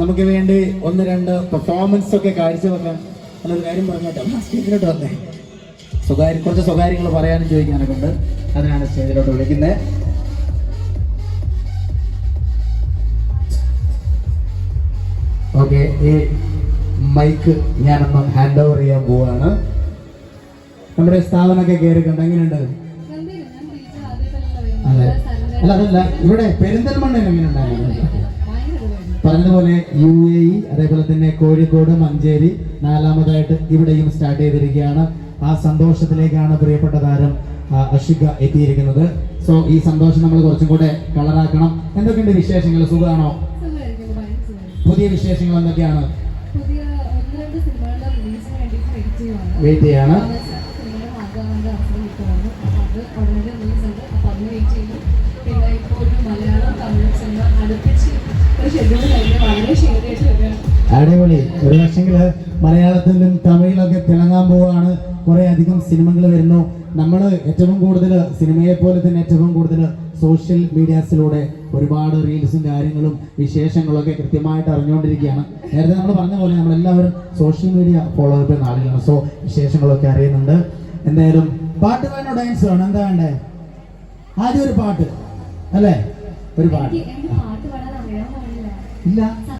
നമുക്ക് വേണ്ടി ഒന്ന് രണ്ട് പെർഫോമൻസ് ഒക്കെ കാഴ്ചവെക്കാൻ എന്നൊരു കാര്യം പറഞ്ഞോട്ടെ. സ്റ്റേജിലോട്ട് വന്നേ. സ്വകാര്യ കുറച്ച് സ്വകാര്യങ്ങൾ പറയാനും ചോദിക്കാനൊക്കെ ഉണ്ട് അതിനാണ് സ്റ്റേജിലോട്ട് വിളിക്കുന്നത് ഓക്കെ ഈ മൈക്ക് ഞാനൊന്ന് ഹാൻഡ് ഓവർ ചെയ്യാൻ പോവാണ്. നമ്മുടെ സ്ഥാപനമൊക്കെ കയറി കണ്ട് എങ്ങനെയുണ്ട് അതെ. അല്ല അതല്ല ഇവിടെ പെരിന്തൽമണ്ണയിൽ എങ്ങനെ ഉണ്ടായിരുന്നു പറഞ്ഞതുപോലെ യു എ ഇ അതേപോലെ തന്നെ കോഴിക്കോട് മഞ്ചേരി നാലാമതായിട്ട് ഇവിടെയും സ്റ്റാർട്ട് ചെയ്തിരിക്കുകയാണ്. ആ സന്തോഷത്തിലേക്കാണ് പ്രിയപ്പെട്ട താരം അഷിക എത്തിയിരിക്കുന്നത്. സോ ഈ സന്തോഷം നമ്മൾ കുറച്ചും കൂടെ കളറാക്കണം എന്തൊക്കെയുണ്ട് വിശേഷങ്ങൾ? സുഖമാണോ? പുതിയ വിശേഷങ്ങൾ എന്തൊക്കെയാണ്? വെയിറ്റ് ചെയ്യാണ്. പിന്നെ ഇപ്പോൾ മലയാളം തമിഴ് സിനിമ അടുപ്പിച്ച് അടിപൊളി. ഒരു പക്ഷെങ്കിൽ മലയാളത്തിലും തമിഴിലൊക്കെ തിളങ്ങാൻ പോവാണ് കുറെ അധികം സിനിമകൾ വരുന്നു. നമ്മൾ ഏറ്റവും കൂടുതൽ സിനിമയെ പോലെ തന്നെ ഏറ്റവും കൂടുതൽ സോഷ്യൽ മീഡിയാസിലൂടെ ഒരുപാട് റീൽസും കാര്യങ്ങളും വിശേഷങ്ങളും ഒക്കെ കൃത്യമായിട്ട് അറിഞ്ഞുകൊണ്ടിരിക്കുകയാണ്. നേരത്തെ നമ്മൾ പറഞ്ഞ പോലെ നമ്മളെല്ലാവരും സോഷ്യൽ മീഡിയ ഫോളോ അപ്പ് ചെയ്യുന്ന ആളുകളാണ്. സോ വിശേഷങ്ങളൊക്കെ അറിയുന്നുണ്ട്. എന്തായാലും പാട്ട് വേണോ ഡാൻസ് വേണോ എന്താ വേണ്ടേ? ആദ്യം ഒരു പാട്ട്. അല്ലേ? ഒരു പാട്ട്. ഇല്ല.